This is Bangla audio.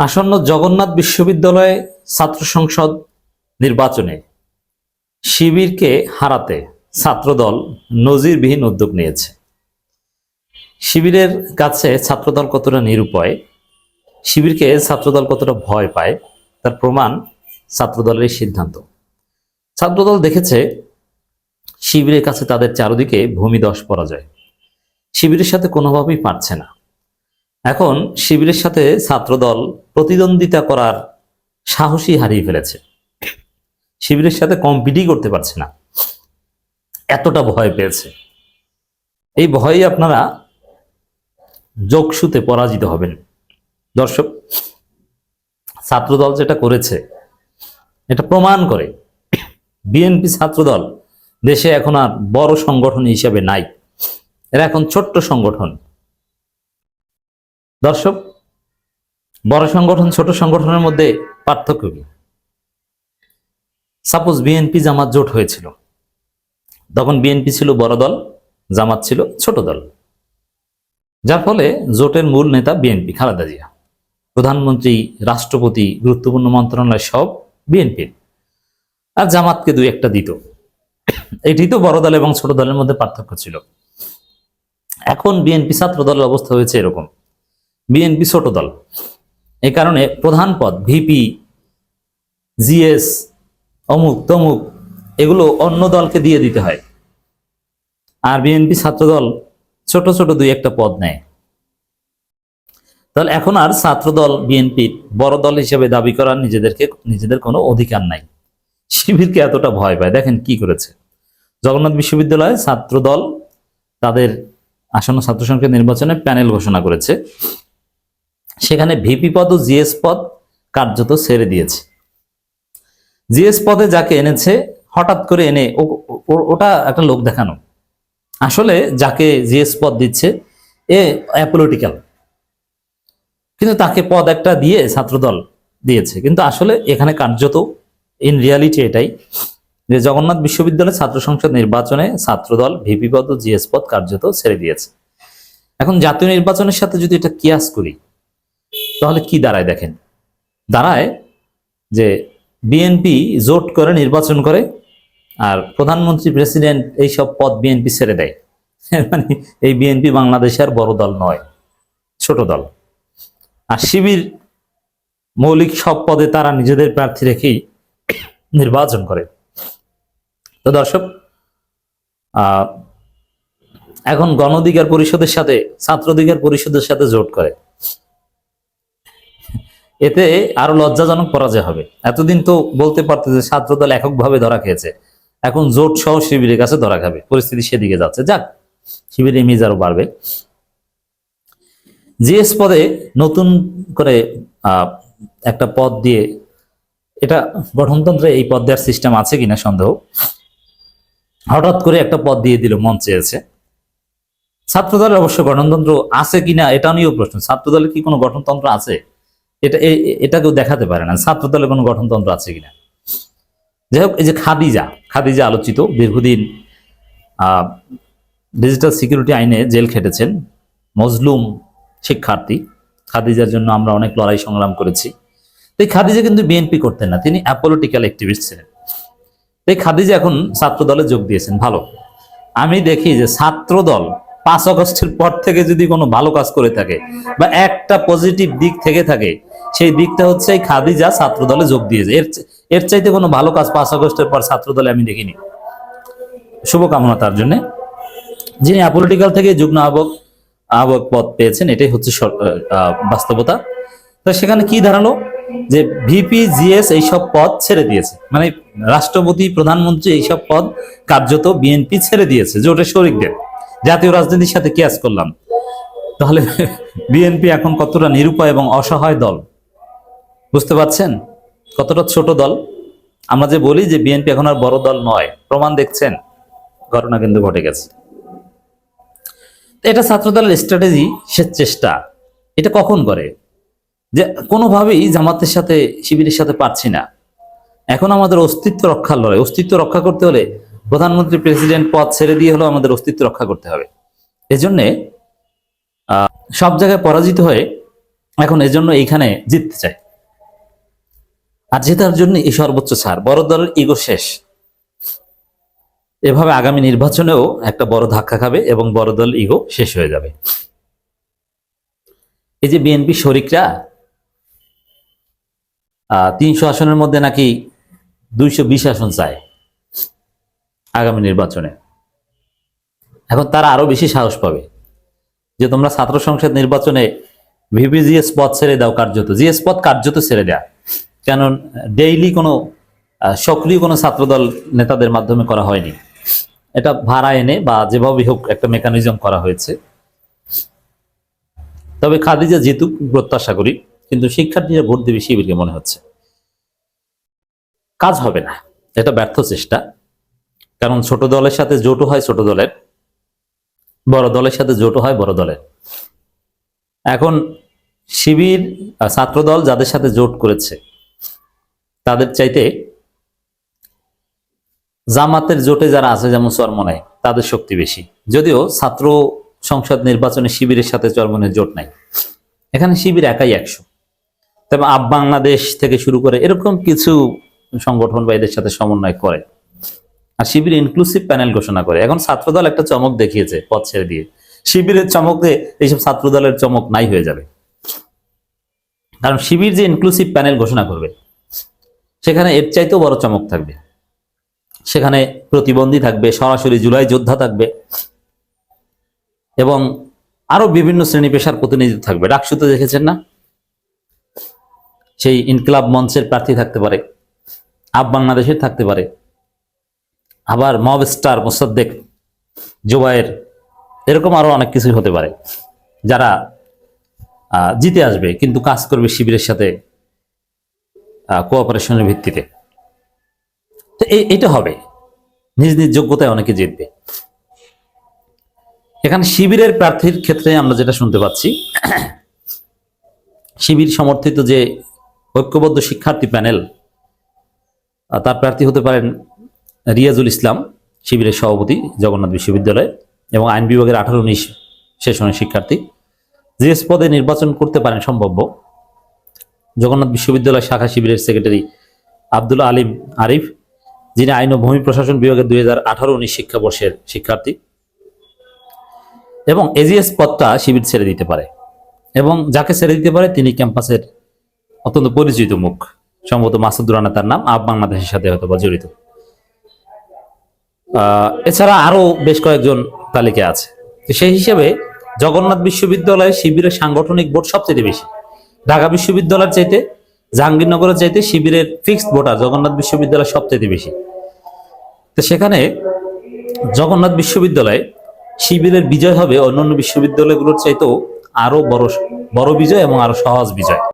আসন্ন জগন্নাথ বিশ্ববিদ্যালয়ে ছাত্র সংসদ নির্বাচনে শিবিরকে হারাতে ছাত্রদল নজিরবিহীন উদ্যোগ নিয়েছে। শিবিরের কাছে ছাত্রদল কতটা নিরুপায়, শিবিরকে ছাত্রদল কতটা ভয় পায়, তার প্রমাণ ছাত্রদলের সিদ্ধান্ত। ছাত্রদল দেখেছে শিবিরের কাছে তাদের চারদিকে ভূমিদশ পরাজয়। শিবিরের সাথে কোনোভাবেই পারছে না। এখন শিবিরের সাথে ছাত্রদল প্রতিদ্বন্দ্বিতা করার সাহসী হারিয়ে ফেলেছে। শিবিরের সাথে কম্পিটই করতে পারছে না। এতটা ভয় পেয়েছে। এই ভয়ে আপনারা যোগসুতে পরাজিত হবেন। দর্শক, ছাত্রদল যেটা করেছে, এটা প্রমাণ করে। বিএনপি ছাত্রদল দেশে এখন আর বড় সংগঠন হিসেবে নাই। এরা এখন ছোট্ট সংগঠন। দর্শক বড় সংগঠন, ছোট সংগঠনের মধ্যে পার্থক্য কি? সাপোজ বিএনপি জামাত জোট হয়েছিল। তখন বিএনপি ছিল বড় দল, জামাত ছিল ছোট দল। যার ফলে জোটের মূল নেতা বিএনপি খালেদা জিয়া। প্রধানমন্ত্রী, রাষ্ট্রপতি, গুরুত্বপূর্ণ মন্ত্রণালয় সব বিএনপির আর জামাতকে দুই একটা দিত। এটি তো বড় দল এবং ছোট দলের মধ্যে পার্থক্য ছিল। এখন বিএনপি ছাত্র দলের অবস্থা হয়েছে এরকম। বিএনপি ছোট দল। এই কারণে প্রধান পদ ভিপি জিএস অমুক, তমুক, এগুলো অন্য দলকে দিয়ে দিতে হয়। আর বিএনপি ছাত্রদল ছোট ছোট দুই একটা পদ নেয়। তাহলে এখন আর ছাত্রদল বিএনপির বড় দল হিসেবে দাবি করার নিজেদেরকে, নিজেদের কোনো অধিকার নাই। শিবিরকে এতটা ভয় পায়। দেখেন কি করেছে। জগন্নাথ বিশ্ববিদ্যালয়ে ছাত্রদল তাদের আসন্ন ছাত্র সংসদ নির্বাচনে প্যানেল ঘোষণা করেছে। সেখানে ভিপি পদ ও জিএস পদ কার্যত ছেড়ে দিয়েছে। জিএস পদে যাকে এনেছে, হঠাৎ করে এনে ওটা একটা লোক দেখানো। আসলে যাকে জিএস পদ দিচ্ছে, এ অ্যাপোলিটিক্যাল। কিন্তু তাকে পদ একটা দিয়ে ছাত্রদল দিয়েছে। কিন্তু আসলে এখানে কার্যত ইন রিয়ালিটি এটাই যে জগন্নাথ বিশ্ববিদ্যালয়ের ছাত্র সংসদ নির্বাচনে ছাত্রদল, ভিপি পদ ও জিএস পদ কার্যত ছেড়ে দিয়েছে। এখন জাতীয় নির্বাচনের সাথে যদি এটা কিয়াস করি তাহলে কি দাঁড়ায় দেখেন? দাঁড়ায় যে বিএনপি জোট করে নির্বাচন করে আর প্রধানমন্ত্রী, প্রেসিডেন্ট এইসব পদ বিএনপি ছেড়ে দেয়। মানে এই বিএনপি বাংলাদেশের বড় দল নয়, ছোট দল। আর শিবির মৌলিক সব পদে তারা নিজেদের প্রার্থী রেখেই নির্বাচন করে। তো দর্শক এখন গণ অধিকার পরিষদের সাথে ছাত্র অধিকার পরিষদের সাথে জোট করে। এতে আরও লজ্জাজনক পরাজয় হবে। এতদিন তো বলতে পারতো যে ছাত্র ছাত্রদল এককভাবে ধরা খেয়েছে। এখন জোট সহ শিবিরের কাছে ধরা খাবে। পরিস্থিতি সেদিকে যাচ্ছে। যাক শিবির ইমেজ আরও বাড়বে। জিএস পদে নতুন করে একটা পদ দিয়ে এটা গঠনতন্ত্রে এই পদ দেওয়ার সিস্টেম আছে কিনা সন্দেহ। হঠাৎ করে একটা পদ দিয়ে দিল, মন চেয়েছে। ছাত্রদলের অবশ্য গঠনতন্ত্র আছে কিনা এটা নিয়েও প্রশ্ন। ছাত্রদলের কি কোনো গঠনতন্ত্র আছে? এটা এটা কেউ দেখাতে পারে না। ছাত্রদলের কোনো গঠনতন্ত্র আছে কিনা? যাই হোক, এই যে খাদিজা খাদিজা আলোচিত, দীর্ঘদিন ডিজিটাল সিকিউরিটি আইনে জেল খেটেছেন মজলুম শিক্ষার্থী। খাদিজার জন্য আমরা অনেক লড়াই সংগ্রাম করেছি। তো খাদিজা কিন্তু বিএনপি করতেন না, তিনি অ্যাপোলিটিক্যাল অ্যাক্টিভিস্ট ছিলেন। এই খাদিজা এখন ছাত্র দলে যোগ দিয়েছেন, ভালো। আমি দেখি যে ছাত্র দল পাঁচ আগস্টের পর থেকে যদি কোনো ভালো কাজ করে থাকে বা একটা পজিটিভ দিক থেকে থাকে, সেই দিকটা হচ্ছে এই খাদিজা ছাত্র দলে যোগ দিয়েছে। এর এর চাইতে কোনো ভালো কাজ পাঁচ আগস্টের পর ছাত্র দলে আমি দেখিনি। শুভকামনা তার জন্য। যিনি অ্যাপোলিটিক্যাল থেকে যুগ্ম আহ্বক আহ্বক পদ পেয়েছেন, এটাই হচ্ছে বাস্তবতা। তো সেখানে কি দাঁড়াল? যে ভিপি জিএস এইসব পদ ছেড়ে দিয়েছে। মানে রাষ্ট্রপতি, প্রধানমন্ত্রী এইসব পদ কার্যত বিএনপি ছেড়ে দিয়েছে জোটের শরিকদের। জাতীয় রাজনীতির সাথে কেয়াস করলাম। তাহলে বিএনপি এখন কতটা নিরুপায় এবং অসহায় দল? বুঝতে পারছেন? কতটা ছোট দল? আমরা যে বলি যে বিএনপি এখন আর বড় দল নয়, প্রমাণ দেখছেন? ঘটনা কিন্তু ঘটে গেছে। এটা ছাত্রদলের স্ট্র্যাটেজি সে চেষ্টা। এটা কখন করে? যে কোনোভাবেই জামাতের সাথে, শিবিরের সাথে পারছি না। এখন আমাদের অস্তিত্ব রক্ষার লড়াই, অস্তিত্ব রক্ষা করতে হলে প্রধানমন্ত্রী প্রেসিডেন্ট পদ ছেড়ে দিয়ে হলেও আমাদের অস্তিত্ব রক্ষা করতে হবে। এজন্যে সব জায়গায় পরাজিত হয়ে এখন এজন্য এইখানে জিততে চায় আর জেতার জন্য এই সর্বোচ্চ ছাড়, বড় দলের ইগো শেষ। এভাবে আগামী নির্বাচনেও একটা বড় ধাক্কা খাবে এবং বড় দল ইগো শেষ হয়ে যাবে। এই যে বিএনপি শরিকরা তিনশো আসনের মধ্যে নাকি দুইশো বিশ আসন চায়। আগামী নির্বাচনে। এখন তারা আরও বেশি সাহস পাবে যে তোমরা ছাত্র সংসদ নির্বাচনে ভিপি জিএস পদ ছেড়ে দাও কার্যত। জিএস পদ কার্যত ছেড়ে দেয়া। কেন ডেইলি কোনো সক্রিয় কোনো ছাত্রদল নেতাদের মাধ্যমে করা হয়নি। এটা ভাড়া এনে বা যেভাবেই হোক একটা মেকানিজম করা হয়েছে। তবে খাদিজা জিতুক, প্রত্যাশা করি, কিন্তু শিক্ষার্থীরা ভোট দেবে শিবিরকে মনে হচ্ছে। কাজ হবে না। এটা ব্যর্থ চেষ্টা। কারণ ছোট দলের সাথে জোটও হয় ছোট দলের, বড় দলের সাথে জোটও হয় বড় দলের। এখন শিবির ছাত্রদল যাদের সাথে জোট করেছে, তাদের চাইতে জামাতের জোটে যারা আছে, যেমন চরমনায় তাদের শক্তি বেশি। যদিও ছাত্র সংসদ নির্বাচনে শিবিরের সাথে চরমনের জোট নাই। এখানে শিবির একাই একশো। তবে আপ বাংলাদেশ থেকে শুরু করে এরকম কিছু সংগঠন বা এদের সাথে সমন্বয় করে। আর শিবির ইনক্লুসিভ প্যানেল ঘোষণা করে। এখন ছাত্রদল একটা চমক দেখিয়েছে পথ ছেড়ে দিয়ে। শিবিরের চমকে এইসব ছাত্রদলের চমক নাই হয়ে যাবে। কারণ শিবির যে ইনক্লুসিভ প্যানেল ঘোষণা করবে, সেখানে এর চাইতেও বড় চমক থাকবে। সেখানে প্রতিবন্ধী থাকবে, সরাসরি জুলাই যোদ্ধা থাকবে এবং আরও বিভিন্ন শ্রেণি পেশার প্রতিনিধিত্ব থাকবে। ডাকসুতে দেখেছেন না? সেই ইনকলাব মঞ্চের প্রার্থী থাকতে পারে আপ বাংলাদেশের থাকতে পারে। আবার মব স্টার মোসাদ্দেক জোবায়ের এরকম আরও অনেক কিছুই হতে পারে, যারা জিতে আসবে, কিন্তু কাজ করবে শিবিরের সাথে কোঅপারেশনের ভিত্তিতে। তো এটা হবে। নিজ নিজ যোগ্যতায় অনেকে জিতবে। এখানে শিবিরের প্রার্থীর ক্ষেত্রে আমরা যেটা শুনতে পাচ্ছি, শিবির সমর্থিত যে ঐক্যবদ্ধ শিক্ষার্থী প্যানেল তার প্রার্থী হতে পারেন রিয়াজুল ইসলাম শিবিরের সভাপতি, জগন্নাথ বিশ্ববিদ্যালয় এবং আইন বিভাগের আঠারো উনিশ সেশনের শিক্ষার্থী। জিএস পদে নির্বাচন করতে পারেন সম্ভাব্য। জগন্নাথ বিশ্ববিদ্যালয় শাখা শিবিরের সেক্রেটারি আব্দুল আলিম আরিফ, যিনি আইন ও ভূমি প্রশাসন বিভাগের দুই হাজার আঠারো উনিশ শিক্ষাবর্ষের শিক্ষার্থী। এবং এজিএস পদটা শিবির ছেড়ে দিতে পারে। এবং যাকে ছেড়ে দিতে পারে তিনি ক্যাম্পাসের অত্যন্ত পরিচিত মুখ। সম্ভবত মাসুদুর রানা তার নাম, আপ বাংলাদেশের সাথে হয়তো বা জড়িত। এছাড়া আরও বেশ কয়েকজন তালিকা আছে। সেই হিসেবে জগন্নাথ বিশ্ববিদ্যালয়ে শিবিরের সাংগঠনিক ভোট সবচেয়ে বেশি। ঢাকা বিশ্ববিদ্যালয়ের চাইতে, জাহাঙ্গীরনগরের চাইতে শিবিরের ফিক্সড ভোটার জগন্নাথ বিশ্ববিদ্যালয় সবচেয়ে বেশি। তো সেখানে জগন্নাথ বিশ্ববিদ্যালয়ে শিবিরের বিজয় হবে অন্যান্য বিশ্ববিদ্যালয়গুলোর চাইতেও আরও বড় বড় বিজয় এবং আরও সহজ বিজয়।